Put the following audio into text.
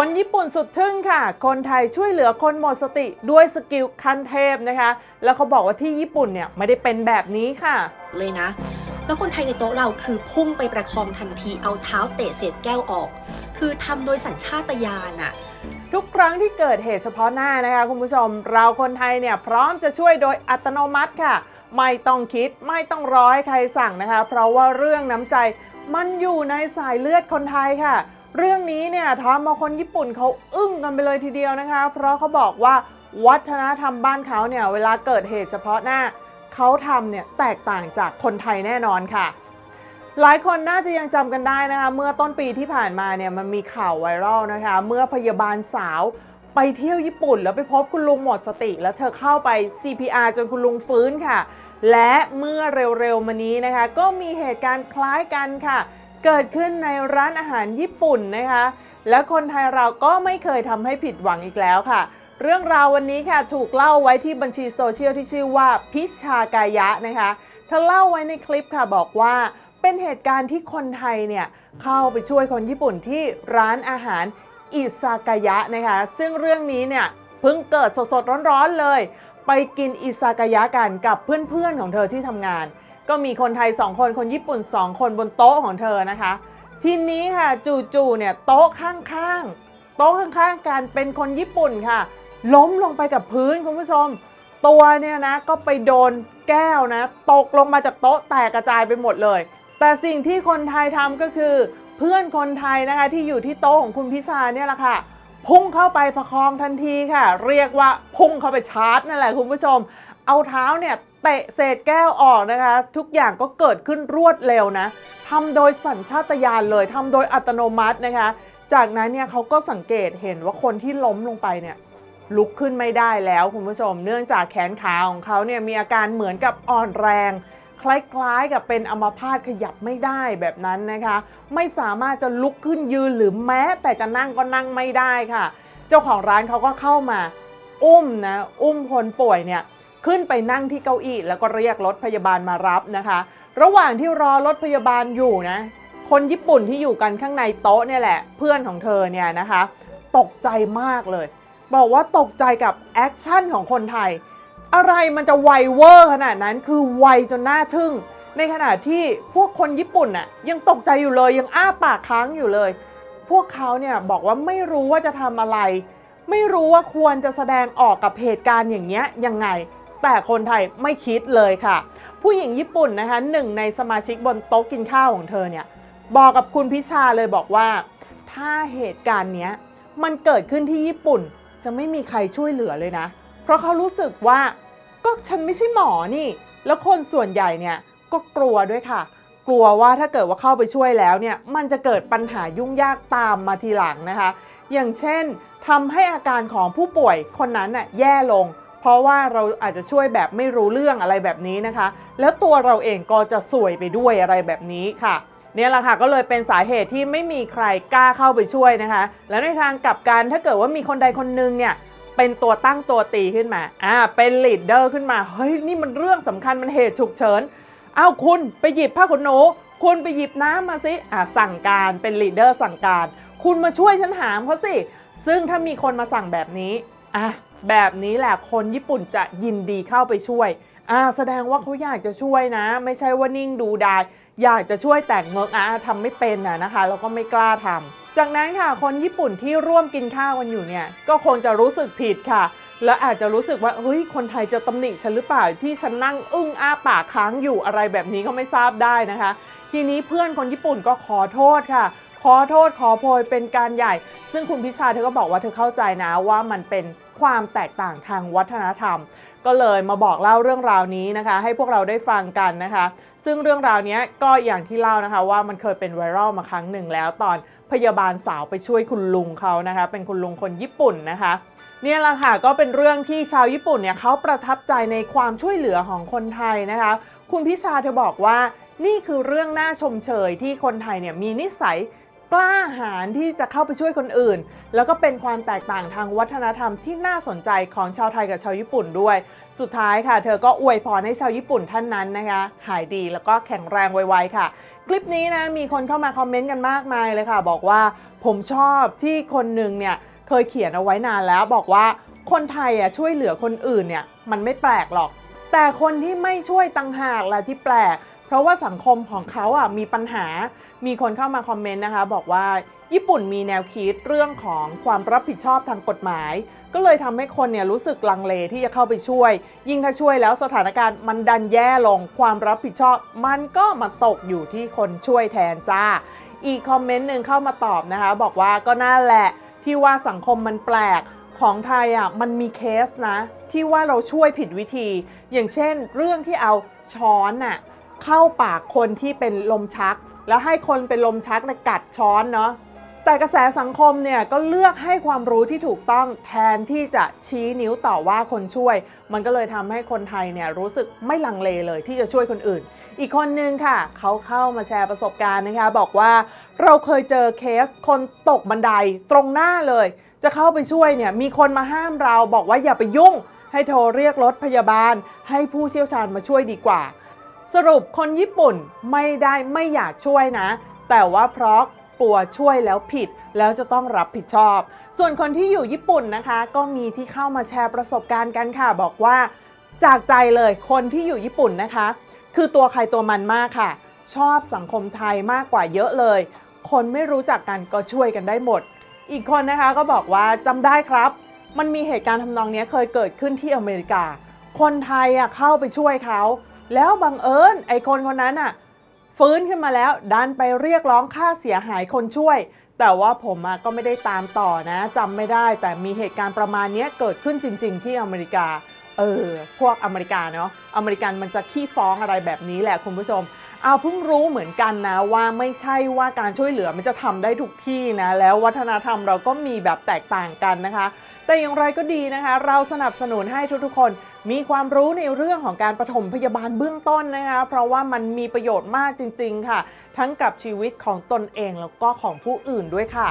คนญี่ปุ่นสุดทึ่งค่ะ คนไทยช่วยเหลือคนหมดสติด้วยสกิลขั้นเทพนะคะ แล้วเขาบอกว่าที่ญี่ปุ่นเนี่ยไม่ได้เป็นแบบนี้ค่ะ เลยนะ แล้วคนไทยในโต๊ะเราคือพุ่งไปประคองทันทีเอาเท้าเตะเศษแก้วออก คือทำโดยสัญชาตญาณอะทุกครั้งที่เกิดเหตุเฉพาะหน้านะคะคุณผู้ชม เราคนไทยเนี่ยพร้อมจะช่วยโดยอัตโนมัติค่ะ ไม่ต้องคิดไม่ต้องรอให้ใครสั่งนะคะ เพราะว่าเรื่องน้ำใจมันอยู่ในสายเลือดคนไทยค่ะ เรื่องนี้เนี่ยทำมาคนญี่ปุ่นเขาอึ้งกันไปเลยทีเดียวนะคะ เพราะเขาบอกว่าวัฒนธรรมบ้านเขาเนี่ยเวลาเกิดเหตุเฉพาะหน้าเขาทำเนี่ยแตกต่างจากคนไทยแน่นอนค่ะ หลายคนน่าจะยังจำกันได้นะคะ เมื่อต้นปีที่ผ่านมาเนี่ยมันมีข่าวไวรัลนะคะ เมื่อพยาบาลสาวไปเที่ยวญี่ปุ่น แล้วไปพบคุณลุงหมดสติ แล้วเธอเข้าไป CPR จนคุณลุงฟื้นค่ะ และเมื่อเร็วๆมานี้นะคะ ก็มีเหตุการณ์คล้ายกันค่ะ เกิดขึ้นในร้านอาหารญี่ปุ่นนะคะ และคนไทยเราก็ไม่เคยทำให้ผิดหวังอีกแล้วค่ะ เรื่องราววันนี้ค่ะถูกเล่าไว้ที่บัญชีโซเชียลที่ชื่อว่าพิชากายะนะคะเธอเล่าไว้ในคลิปค่ะบอกว่าเป็นเหตุการณ์ที่คนไทยเนี่ยเข้าไปช่วยคนญี่ปุ่นที่ร้านอาหารอิซากายะนะคะซึ่งเรื่องนี้เนี่ยเพิ่งเกิดสดๆร้อนๆเลย ไปกินอิซากายะกันกับเพื่อนๆของเธอที่ทำงาน ก็มีคนไทย 2 คน คนญี่ปุ่น 2 คนบนโต๊ะของเธอนะคะ ทีนี้ค่ะจู่ๆเนี่ยโต๊ะข้างๆ โต๊ะข้างๆกันเป็นคนญี่ปุ่นค่ะ ล้มลงไปกับพื้นคุณผู้ชม ตัวเนี่ยนะก็ไปโดนแก้วนะ ตกลงมาจากโต๊ะแตกกระจายไปหมดเลย แต่สิ่งที่คนไทยทำก็คือ เพื่อนคนไทยนะคะที่อยู่ที่โต๊ะของคุณพิชาเนี่ยแหละค่ะ พุ่งเข้าไปประคองทันทีค่ะ เรียกว่าพุ่งเข้าไปชาร์จนั่นแหละคุณผู้ชม เอาเท้าเนี่ยเตะเศษแก้วออกนะคะ ทุกอย่างก็เกิดขึ้นรวดเร็วนะทำโดยสัญชาตญาณเลยทำโดยอัตโนมัตินะคะ จากนั้นเนี่ยเขาก็สังเกตเห็นว่าคนที่ล้มลงไปเนี่ยลุกขึ้นไม่ได้แล้วคุณผู้ชม เนื่องจากแขนขาของเขาเนี่ยมีอาการเหมือนกับอ่อนแรง คล้ายๆกับเป็นอัมพาตขยับไม่ได้แบบนั้นนะคะ ไม่สามารถจะลุกขึ้นยืนหรือแม้ แต่จะนั่งก็นั่งไม่ได้ค่ะ เจ้าของร้านเขาก็เข้ามาอุ้มนะอุ้มคนป่วยเนี่ยขึ้นไปนั่งที่เก้าอี้แล้วก็เรียกรถพยาบาลมารับนะคะ ระหว่างที่รอรถพยาบาลอยู่นะคนญี่ปุ่นที่อยู่กันข้างในโต๊ะเนี่ยแหละเพื่อนของเธอเนี่ยนะคะ ตกใจมากเลย บอกว่าตกใจกับแอคชั่นของคนไทย อะไรมันจะไวเวอร์ขนาดนั้นคือไวจนน่าทึ่ง ในขณะที่พวกคนญี่ปุ่นน่ะยังตกใจอยู่เลยยังอ้าปากค้างอยู่เลย พวกเขาเนี่ยบอกว่าไม่รู้ว่าจะทำอะไร ไม่รู้ว่าควรจะแสดงออกกับเหตุการณ์อย่างเงี้ยยังไง แต่คนไทยไม่คิดเลยค่ะ ผู้หญิงญี่ปุ่นนะคะหนึ่งในสมาชิกบนโต๊ะกินข้าวของเธอเนี่ยบอกกับคุณพิชาเลยบอกว่า ถ้าเหตุการณ์เนี้ยมันเกิดขึ้นที่ญี่ปุ่นจะไม่มีใครช่วยเหลือเลยนะ เพราะเขารู้สึกว่าก็ฉันไม่ใช่หมอนี่ แล้วคนส่วนใหญ่เนี่ยก็กลัวด้วยค่ะ กลัวว่าถ้าเกิดว่าเข้าไปช่วยแล้วเนี่ยมันจะเกิดปัญหายุ่งยากตามมาทีหลังนะคะ อย่างเช่นทำให้อาการของผู้ป่วยคนนั้นน่ะแย่ลง เพราะว่าเราอาจจะช่วยแบบไม่รู้เรื่องอะไรแบบนี้นะคะ แล้วตัวเราเองก็จะสวยไปด้วยอะไรแบบนี้ค่ะเนี่ยแหละค่ะก็เลยเป็นสาเหตุที่ไม่มีใครกล้าเข้าไปช่วยนะคะ แล้วในทางกลับกันถ้าเกิดว่ามีคนใดคนหนึงเนี่ย เป็นตัวตั้งตัวตีขึ้นมา อ่า เป็นลีดเดอร์ขึ้นมา เฮ้ย นี่มันเรื่องสำคัญมันเหตุฉุกเฉิน อ้าวคุณไปหยิบผ้าขนหนู คุณไปหยิบน้ำมาสิ อ่า สั่งการเป็นลีดเดอร์สั่งการ คุณมาช่วยฉันหามเขาสิ ซึ่งถ้ามีคนมาสั่งแบบนี้ อะ แบบนี้แหละคนญี่ปุ่นจะยินดีเข้าไปช่วย อ่าแสดงว่าเขาอยากจะช่วยนะ ไม่ใช่ว่านิ่งดูดายอยากจะช่วยแต่งเงกอะทำไม่เป็นนะนะคะแล้วก็ไม่กล้าทำจากนั้นค่ะคนญี่ปุ่นที่ร่วมกินข้าวกันอยู่เนี่ยก็คงจะรู้สึกผิดค่ะ และอาจจะรู้สึกว่าเฮ้ยคนไทยจะตำหนิฉันหรือเปล่าที่ฉันนั่งอึ้งอ้าปากค้างอยู่อะไรแบบนี้ก็ไม่ทราบได้นะคะ ทีนี้เพื่อนคนญี่ปุ่นก็ขอโทษค่ะ ขอโทษขอโพยเป็นการใหญ่ ซึ่งคุณพิชาเธอก็บอกว่าเธอเข้าใจนะว่ามันเป็น ความแตกต่างทางวัฒนธรรม ก็เลยมาบอกเล่าเรื่องราวนี้นะคะ ให้พวกเราได้ฟังกันนะคะ ซึ่งเรื่องราวนี้ก็อย่างที่เล่านะคะว่ามันเคยเป็นไวรัลมาครั้งหนึ่งแล้วตอนพยาบาลสาวไปช่วยคุณลุงเขานะคะ เป็นคุณลุงคนญี่ปุ่นนะคะเนี่ยแหละค่ะก็เป็นเรื่องที่ชาวญี่ปุ่นเนี่ยเขาประทับใจในความช่วยเหลือของคนไทยนะคะ คุณพิชาเธอบอกว่านี่คือเรื่องน่าชมเชยที่คนไทยเนี่ยมีนิสัย กล้าหาญที่จะเข้าไปช่วยคนอื่น แล้วก็เป็นความแตกต่างทางวัฒนธรรมที่น่าสนใจของชาวไทยกับชาวญี่ปุ่นด้วย สุดท้ายค่ะ เธอก็อวยพรให้ชาวญี่ปุ่นท่านนั้นนะคะ หายดีแล้วก็แข็งแรงไวๆค่ะ คลิปนี้นะมีคนเข้ามาคอมเมนต์กันมากมายเลยค่ะ บอกว่าผมชอบที่คนหนึ่งเนี่ยเคยเขียนเอาไว้นานแล้วบอกว่าคนไทยอะช่วยเหลือคนอื่นเนี่ยมันไม่แปลกหรอก แต่คนที่ไม่ช่วยตังหากแหละที่แปลก เพราะว่าสังคมของเขาอะมีปัญหา มีคนเข้ามาคอมเมนต์นะคะ บอกว่าญี่ปุ่นมีแนวคิดเรื่องของความรับผิดชอบทางกฎหมาย ก็เลยทำให้คนเนี่ยรู้สึกลังเลที่จะเข้าไปช่วย ยิ่งถ้าช่วยแล้วสถานการณ์มันดันแย่ลงความรับผิดชอบ มันก็มาตกอยู่ที่คนช่วยแทนจ้า อีกคอมเมนต์หนึ่งเข้ามาตอบนะคะ บอกว่าก็น่าแหละที่ว่าสังคมมันแปลกของไทยอะมันมีเคสนะ ที่ว่าเราช่วยผิดวิธี อย่างเช่น เรื่องที่เอาช้อนน่ะ เข้าปากคนที่เป็นลมชัก แล้วให้คนเป็นลมชักนะกัดช้อนเนาะแต่กระแสสังคมเนี่ยก็เลือกให้ความรู้ที่ถูกต้องแทนที่จะชี้นิ้วต่อว่าคนช่วย มันก็เลยทำให้คนไทยเนี่ยรู้สึกไม่ลังเลเลยที่จะช่วยคนอื่น อีกคนนึงค่ะ เขาเข้ามาแชร์ประสบการณ์นะคะบอกว่าเราเคยเจอเคสคนตกบันไดตรงหน้าเลย จะเข้าไปช่วยเนี่ยมีคนมาห้ามเราบอกว่าอย่าไปยุ่ง ให้โทรเรียกรถพยาบาล ให้ผู้เชี่ยวชาญมาช่วยดีกว่า สรุปคนญี่ปุ่นไม่ได้ไม่อยากช่วยนะ แต่ว่าเพราะกลัวช่วยแล้วผิดแล้วจะต้องรับผิดชอบ ส่วนคนที่อยู่ญี่ปุ่นนะคะ ก็มีที่เข้ามาแชร์ประสบการณ์กันค่ะ บอกว่าจากใจเลยคนที่อยู่ญี่ปุ่นนะคะ คือตัวใครตัวมันมากค่ะ ชอบสังคมไทยมากกว่าเยอะเลย คนไม่รู้จักกันก็ช่วยกันได้หมด อีกคนนะคะก็บอกว่าจำได้ครับ มันมีเหตุการณ์ทำนองนี้เคยเกิดขึ้นที่อเมริกา คนไทยอะเข้าไปช่วยเขา แล้วบังเอิญไอ้คนคนนั้นอะฟื้นขึ้นมาแล้ว ดันไปเรียกร้องค่าเสียหายคนช่วย แต่ว่าผมก็ไม่ได้ตามต่อนะจำไม่ได้ แต่มีเหตุการณ์ประมาณนี้เกิดขึ้นจริง ๆ ที่อเมริกาเออพวกอเมริกาเนาะอเมริกันมันจะขี้ฟ้องอะไรแบบนี้แหละคุณผู้ชม เอาเพิ่งรู้เหมือนกันนะว่าไม่ใช่ว่าการช่วยเหลือมันจะทำได้ทุกที่นะแล้ววัฒนธรรมเราก็มีแบบแตกต่างกันนะคะ แต่อย่างไรก็ดีนะคะ เราสนับสนุนให้ทุกๆคนมีความรู้ในเรื่องของการปฐมพยาบาลเบื้องต้นนะคะ เพราะว่ามันมีประโยชน์มากจริง ๆ ค่ะ ทั้งกับชีวิตของตนเองแล้วก็ของผู้อื่นด้วยค่ะ